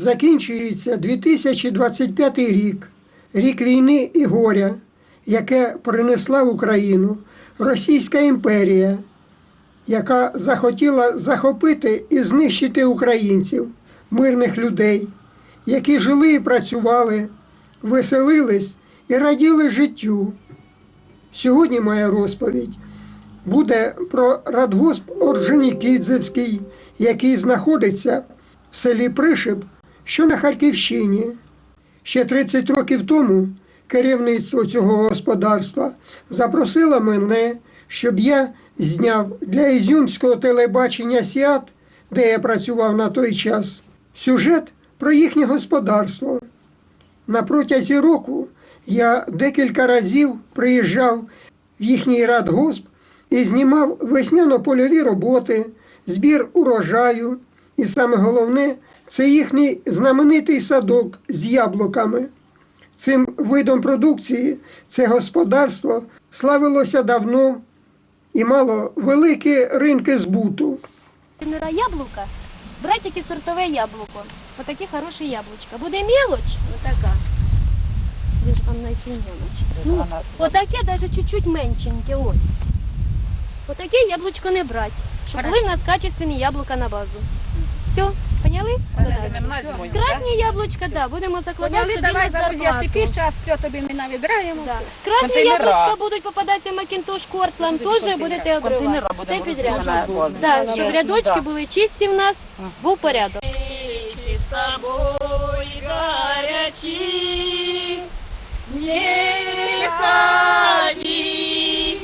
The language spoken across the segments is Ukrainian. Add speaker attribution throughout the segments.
Speaker 1: Закінчується 2025 рік, рік війни і горя, яке принесла в Україну Російська імперія, яка захотіла захопити і знищити українців, мирних людей, які жили і працювали, веселились і раділи життю. Сьогодні моя розповідь буде про радгосп Орджонікідзевський, який знаходиться в селі Пришиб, що на Харківщині. Ще 30 років тому керівництво цього господарства запросило мене, щоб я зняв для ізюмського телебачення Сіат, де я працював на той час, сюжет про їхнє господарство. На протязі року я декілька разів приїжджав в їхній радгосп і знімав весняно-польові роботи, збір урожаю. І саме головне це їхній знаменитий садок з яблуками. Цим видом продукції це господарство славилося давно і мало великі ринки збуту.
Speaker 2: Тренера яблука, брать таке сортове яблуко. Отакі хороші яблучка. Буде мелоч, отака. Де ж вам знайти мелоч? Ну, отаке навіть чуть-чуть меншеньке, ось. Отаке яблучко не брать, щоб були в нас качественні яблука на базу. Все, поняли? Красні яблучка, да, будемо закладати
Speaker 3: Поняли,
Speaker 2: собі
Speaker 3: давай
Speaker 2: на
Speaker 3: зараз
Speaker 2: зарплату.
Speaker 3: ящики, зараз все тобі ми навибираємо.
Speaker 2: Да.
Speaker 3: все.
Speaker 2: Красні
Speaker 4: Контейнера.
Speaker 2: яблучка будуть попадатися Макінтош Кортланд, теж будете обривати.
Speaker 4: Контейнера
Speaker 2: Все
Speaker 4: будемо
Speaker 2: підряд.
Speaker 4: розігнати.
Speaker 2: Так,
Speaker 4: Да,
Speaker 2: щоб
Speaker 4: да.
Speaker 2: рядочки були чисті в нас, був порядок.
Speaker 5: не ходи,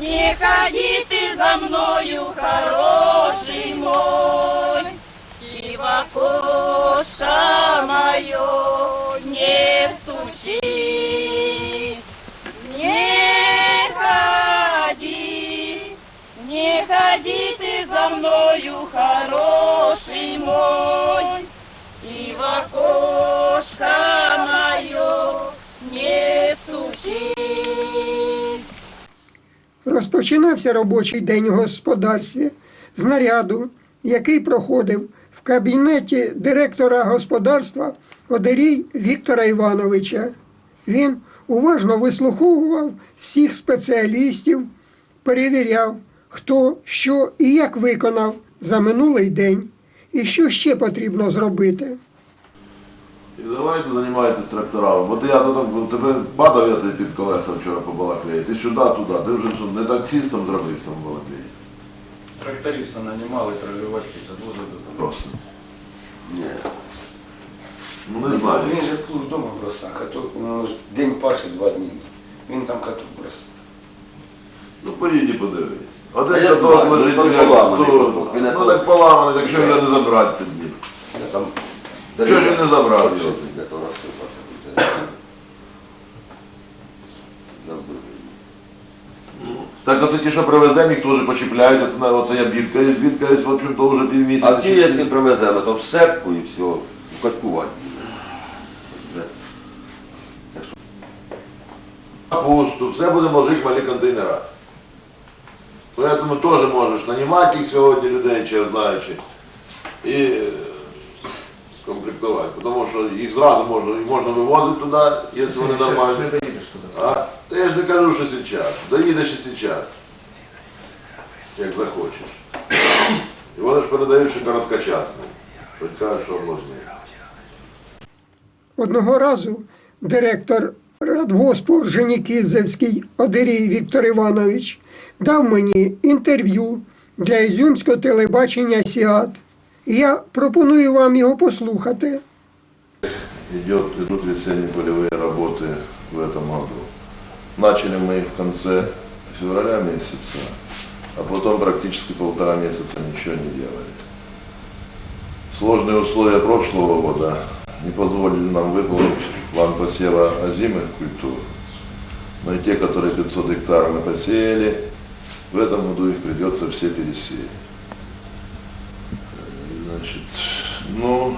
Speaker 5: не ходи ты за мною, хороший мой, окошко мое не стучи, не ходи, не ходи ты за мною, хороший мой, и в окошко мое не стучи.
Speaker 1: Розпочинався робочий день у господарстві. З наряду, який проходив в кабінеті директора господарства Одерій Віктора Івановича. Він уважно вислуховував всіх спеціалістів, перевіряв, хто що і як виконав за минулий день, і що ще потрібно зробити.
Speaker 6: І давайте займайтесь тракторами. Бо ти я тут тебе падав я під колеса вчора по Балаклеї. Ти сюди, туди. Ти вже не таксистом зробив в Балаклеї.
Speaker 7: Тракториста нанимал и троллевачки садвоза
Speaker 6: Просто. Ні. Ну не знаю.
Speaker 8: Він же плуг вдома бросав, каток, ну, ж день паші два дні. Він там каток бросав.
Speaker 6: Ну поїдь і подивись. Один
Speaker 9: А я
Speaker 6: каток
Speaker 9: знаю,
Speaker 6: лежить
Speaker 9: ну,
Speaker 6: біля
Speaker 9: поламаний
Speaker 6: того.
Speaker 9: каток, він не
Speaker 6: Ну так поламаний, так що його не забрати тоді.
Speaker 9: Я там
Speaker 6: Чого ж він не забрав його?
Speaker 9: Для того розсипати.
Speaker 6: Так оце ті, що привеземо, їх теж почіпляють, оце, оце я бідкаюсь, бідкаюсь, в общем, то вже півмісяця.
Speaker 9: А ті, якщо привеземо, то в сепку і все, каткувати.
Speaker 6: Капусту, все будемо ложити в малі контейнера. Поэтому теж можеш нанімати їх сьогодні людей, чи знаючи, і е, комплектувати. Тому що їх зразу можна, їх можна вивозити туди, якщо вони нормальні
Speaker 7: Не доедешь туда.
Speaker 6: А та я ж не кажу, що зараз. Доїдеш і зараз. Як захочеш. І вони ж передають, що короткочасно. Хоч кажуть, що обласний.
Speaker 1: Одного разу директор радгоспу Женікізевський Одерій Віктор Іванович дав мені інтерв'ю для ізюмського телебачення Сіат. І я пропоную вам його послухати.
Speaker 6: идет, идут весенние полевые работы в этом году. Начали мы их в конце февраля месяца, а потом практически полтора месяца ничего не делали. Сложные условия прошлого года не позволили нам выполнить план посева озимых культур. Но и те, которые 500 гектаров мы посеяли, в этом году их придется все пересеять. Значит, ну,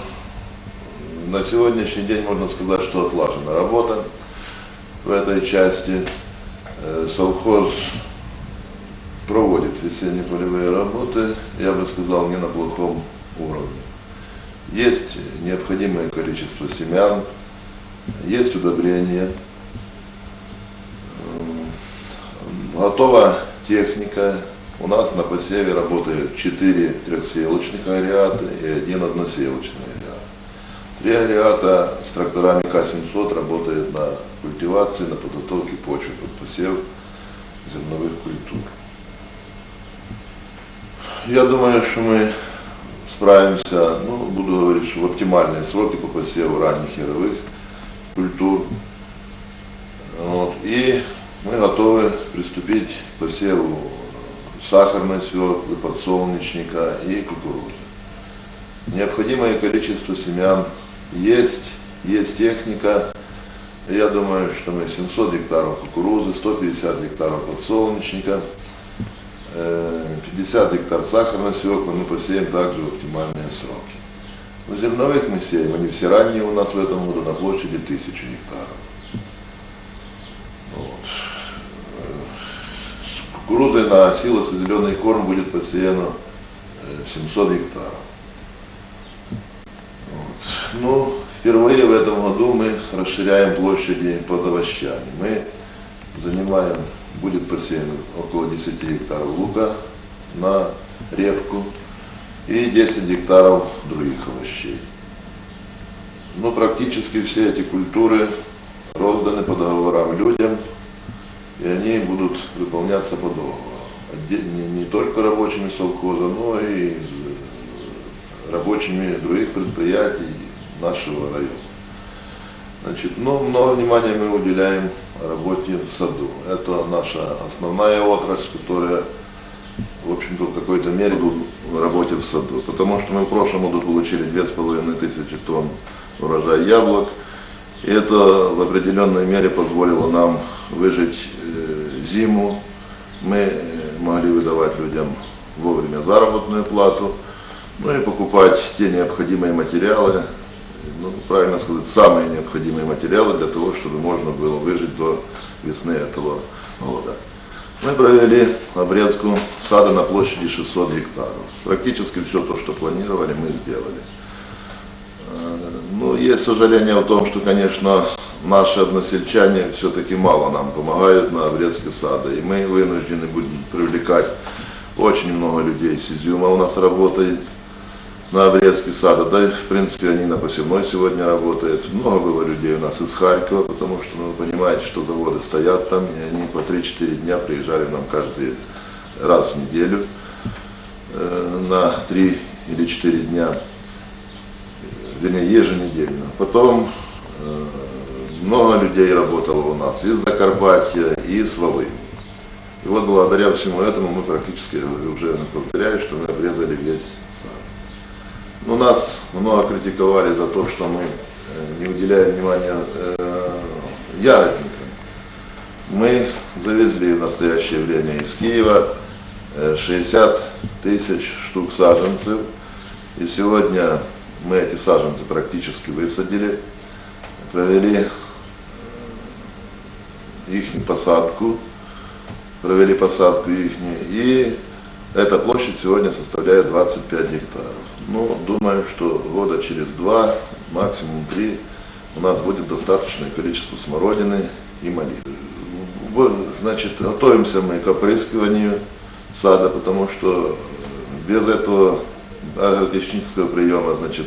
Speaker 6: на сегодняшний день можно сказать, что отлажена работа в этой части. Э, Совхоз проводит весенние полевые работы, я бы сказал, не на плохом уровне. есть необходимое количество семян, есть удобрения, М, готова техника. У нас на посеве работают 4 трехсеялочных агрегата и один односеялочный агрегата с тракторами К-700 работают на культивации, на подготовке почвы под посев зерновых культур. Я думаю, что мы справимся, ну, буду говорить, что в оптимальные сроки по посеву ранних яровых культур. Вот. И мы готовы приступить к посеву сахарной свеклы, подсолнечника и кукурузы. Необходимое количество семян есть, есть техника. Я думаю, что мы 700 гектаров кукурузы, 150 гектаров подсолнечника, э, 50 гектар сахарной свеклы мы посеем также в оптимальные сроки. Но зерновых мы сеем, они все ранние у нас в этом году на площади 1000 гектаров. Вот. Э, кукурузой на силос и зеленый корм будет посеяно э, 700 гектаров. Ну, впервые в этом году мы расширяем площади под овощами. Мы занимаем, будет посеяно около 10 гектаров лука на репку и 10 гектаров других овощей. Ну, практически все эти культуры розданы по договорам людям, и они будут выполняться по договору. Не, только рабочими совхоза, но и рабочими других предприятий нашего района. Значит, ну, много внимания мы уделяем работе в саду. Это наша основная отрасль, которая, в общем-то, в какой-то мере в работе в саду. Потому что мы в прошлом году получили 2500 тысячи тонн урожая яблок. И это в определенной мере позволило нам выжить э, зиму. Мы э, могли выдавать людям вовремя заработную плату, ну и покупать те необходимые материалы, ну, правильно сказать, самые необходимые материалы для того, чтобы можно было выжить до весны этого года. Мы провели обрезку сада на площади 600 гектаров. Практически все то, что планировали, мы сделали. Э, Ну, есть сожаление в том, что, конечно, наши односельчане все-таки мало нам помогают на обрезке сада. И мы вынуждены будем привлекать очень много людей с Изюма у нас работает на обрезке сада. Да и, в принципе, они на посевной сегодня работают. Много было людей у нас из Харькова, потому что, ну, вы понимаете, что заводы стоят там, и они по 3-4 дня приезжали нам каждый раз в неделю э, на 3 или 4 дня вернее, еженедельно. Потом э, много людей работало у нас из Закарпатья и из Волыни. И вот благодаря всему этому мы практически, уже повторяю, что мы обрезали весь сад. Ну, нас много критиковали за то, что мы э, не уделяем внимания э, ягодникам. Мы завезли в настоящее время из Киева э, 60 тысяч штук саженцев. И сегодня мы эти саженцы практически высадили, провели их посадку, провели посадку их, и эта площадь сегодня составляет 25 гектаров. Ну, думаю, что года через два, максимум три, у нас будет достаточное количество смородины и. В- Значит, готовимся мы к опрыскиванию сада, потому что без этого агротехнического приема, значит,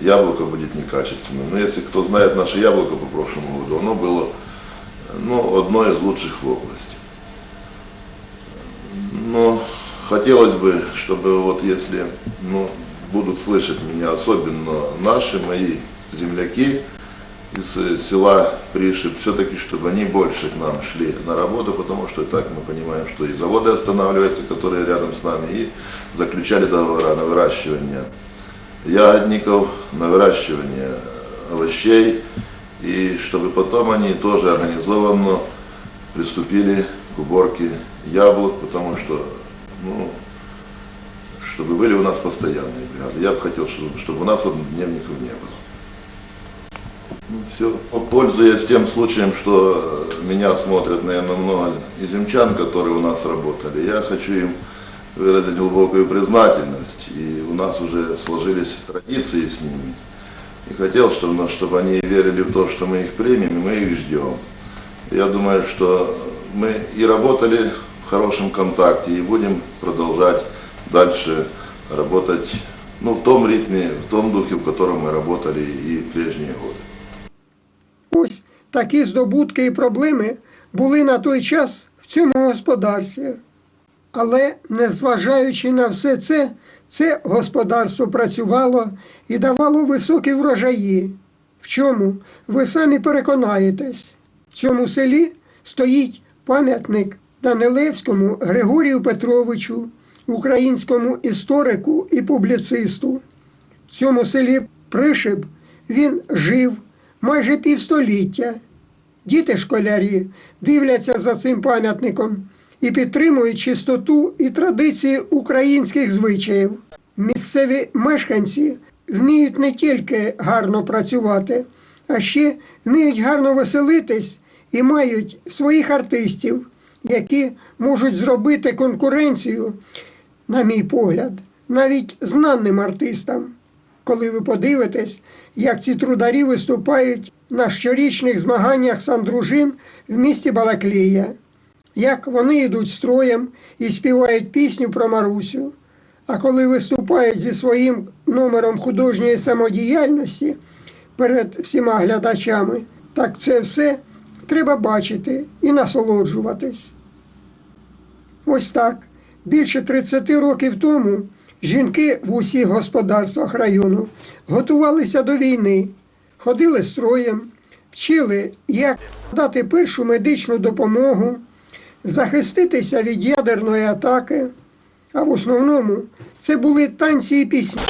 Speaker 6: яблоко будет некачественным. Но если кто знает наше яблоко по прошлому году, оно было ну, одно из лучших в области. Но хотелось бы, чтобы вот если ну, будут слышать меня, особенно наши, мои земляки из э, села Пришиб, все-таки, чтобы они больше к нам шли на работу, потому что и так мы понимаем, что и заводы останавливаются, которые рядом с нами, и заключали договора на выращивание ягодников, на выращивание овощей, и чтобы потом они тоже организованно приступили к уборке яблок, потому что, ну, чтобы были у нас постоянные бригады. Я бы хотел, чтобы, чтобы у нас однодневников не было. Ну, все. Пользуясь тем случаем, что э, меня смотрят, наверное, много изюмчан, которые у нас работали, я хочу им выразить глубокую признательность. И у нас уже сложились традиции с ними. И хотел, чтобы, чтобы они верили в то, что мы их примем, и мы их ждем. Я думаю, что мы и работали в хорошем контакте, и будем продолжать дальше работать ну, в том ритме, в том духе, в котором мы работали и в прежние годы.
Speaker 1: Ось такі здобутки і проблеми були на той час в цьому господарстві. Але незважаючи на все це, це господарство працювало і давало високі врожаї. В чому ви самі переконаєтесь, в цьому селі стоїть пам'ятник Данилевському Григорію Петровичу, українському історику і публіцисту. В цьому селі Пришиб він жив майже півстоліття. Діти школярі дивляться за цим пам'ятником і підтримують чистоту і традиції українських звичаїв. Місцеві мешканці вміють не тільки гарно працювати, а ще вміють гарно веселитись і мають своїх артистів, які можуть зробити конкуренцію, на мій погляд, навіть знаним артистам коли ви подивитесь, як ці трударі виступають на щорічних змаганнях сандружин в місті Балаклія, як вони йдуть строєм і співають пісню про Марусю. А коли виступають зі своїм номером художньої самодіяльності перед всіма глядачами, так це все треба бачити і насолоджуватись. Ось так. Більше 30 років тому жінки в усіх господарствах району готувалися до війни, ходили строєм, вчили, як дати першу медичну допомогу, захиститися від ядерної атаки. А в основному це були танці і пісні.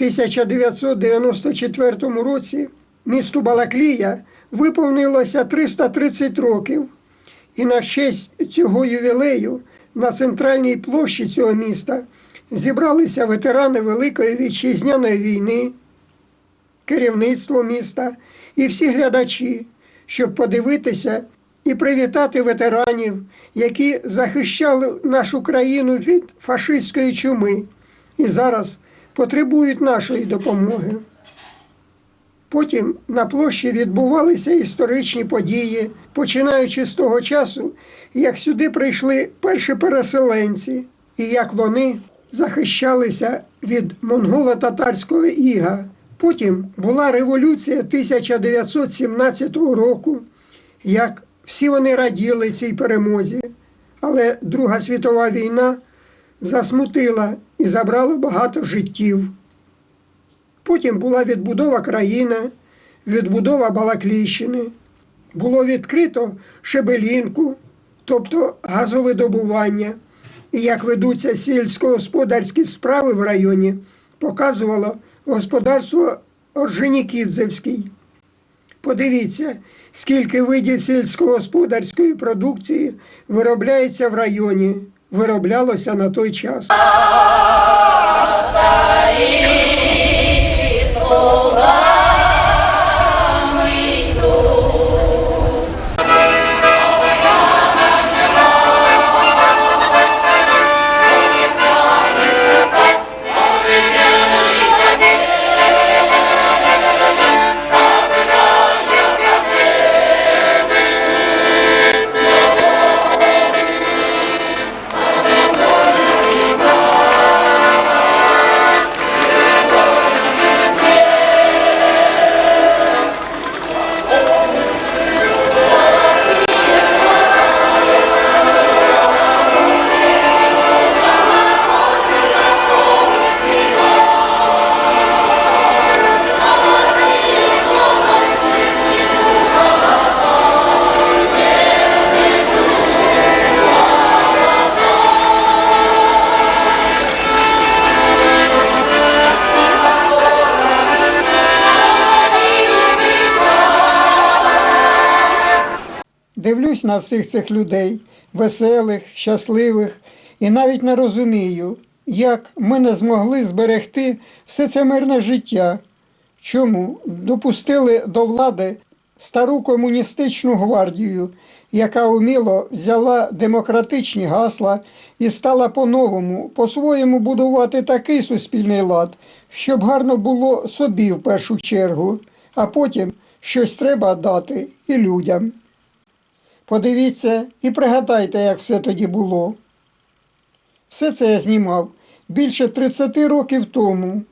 Speaker 1: 1994 році місту Балаклія виповнилося 330 років. І на честь цього ювілею на центральній площі цього міста зібралися ветерани Великої вітчизняної війни, керівництво міста і всі глядачі, щоб подивитися і привітати ветеранів, які захищали нашу країну від фашистської чуми і зараз потребують нашої допомоги. Потім на площі відбувалися історичні події, починаючи з того часу, як сюди прийшли перші переселенці, і як вони захищалися від монголо-татарського іга. Потім була революція 1917 року, як всі вони раділи цій перемозі. Але Друга світова війна засмутила і забрала багато життів. Потім була відбудова країни, відбудова Балакліщини. Було відкрито Шебелінку, тобто газовидобування. І як ведуться сільськогосподарські справи в районі, показувало господарство Орджонікідзевський. Подивіться, скільки видів сільськогосподарської продукції виробляється в районі, вироблялося на той час. Дивлюсь на всіх цих людей, веселих, щасливих, і навіть не розумію, як ми не змогли зберегти все це мирне життя. Чому допустили до влади стару комуністичну гвардію, яка уміло взяла демократичні гасла і стала по-новому, по-своєму будувати такий суспільний лад, щоб гарно було собі в першу чергу, а потім щось треба дати і людям. Подивіться і пригадайте, як все тоді було. Все це я знімав більше 30 років тому,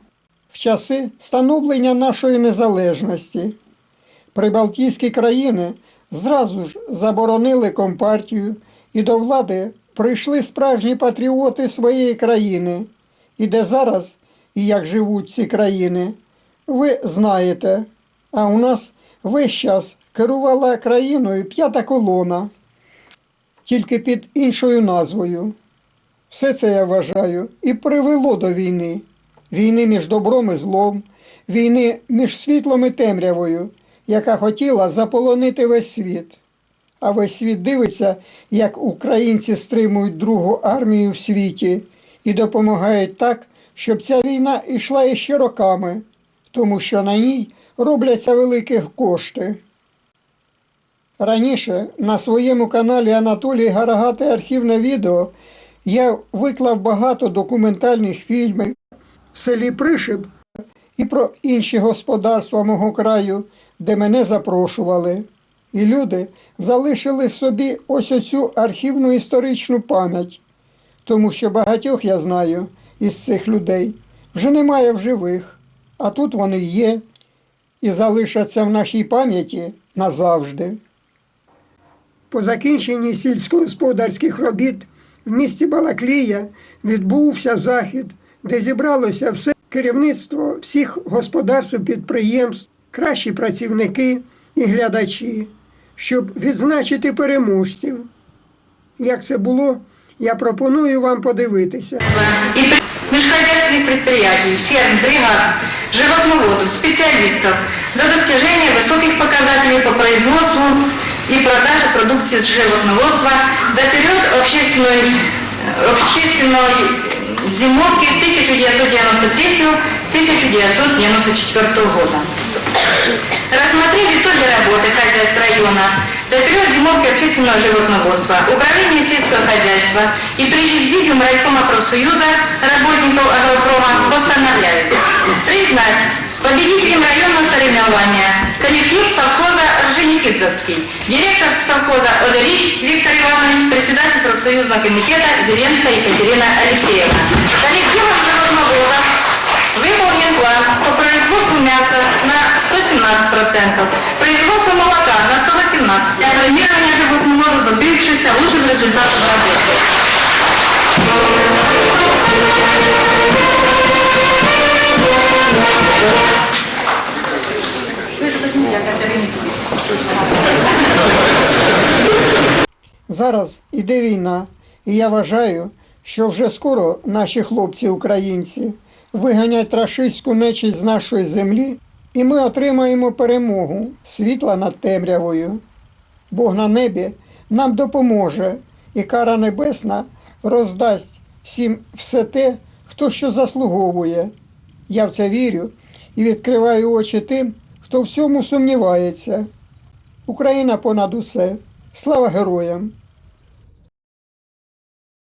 Speaker 1: в часи становлення нашої незалежності. Прибалтійські країни зразу ж заборонили компартію, і до влади прийшли справжні патріоти своєї країни. І де зараз і як живуть ці країни, ви знаєте. А у нас весь час керувала країною п'ята колона, тільки під іншою назвою. Все це я вважаю і привело до війни. Війни між добром і злом, війни між світлом і темрявою, яка хотіла заполонити весь світ. А весь світ дивиться, як українці стримують другу армію в світі і допомагають так, щоб ця війна йшла іще роками, тому що на ній робляться великі кошти. Раніше на своєму каналі Анатолій Гарагати архівне відео я виклав багато документальних фільмів в селі Пришиб і про інші господарства мого краю, де мене запрошували. І люди залишили собі ось оцю архівну історичну пам'ять, тому що багатьох я знаю із цих людей вже немає в живих, а тут вони є і залишаться в нашій пам'яті назавжди. По закінченні сільськогосподарських робіт в місті Балаклія відбувся захід, де зібралося все керівництво всіх господарств, підприємств, кращі працівники і глядачі, щоб відзначити переможців. Як це було, я пропоную вам подивитися.
Speaker 4: межхозяйственных предприятий, ферм, бригад, животноводов, специалистов за достижение высоких показателей по производству и продаже продукции животноводства за период общественной, общественной зимовки 1993-1994 года. Рассмотреть итоги работы хозяйств района за период зимовки общественного животноводства, управления сельского хозяйства и президиум райкома профсоюза работников агропрома постановляют признать победителем районного соревнования коллектив совхоза Орджоникидзевский, директор совхоза Одерик Виктор Иванович, председатель профсоюзного комитета Зеленская Екатерина Алексеевна. Коллективом животноводов Выполнен план по производству мяса на 117%, производство молока на 118%, для премирования животноводов, добившихся лучших результатов работы.
Speaker 1: Зараз іде війна, і я вважаю, що вже скоро наші хлопці-українці виганять рашистську нечість з нашої землі, і ми отримаємо перемогу світла над темрявою. Бог на небі нам допоможе, і кара небесна роздасть всім все те, хто що заслуговує. Я в це вірю і відкриваю очі тим, хто в цьому сумнівається. Україна понад усе. Слава героям!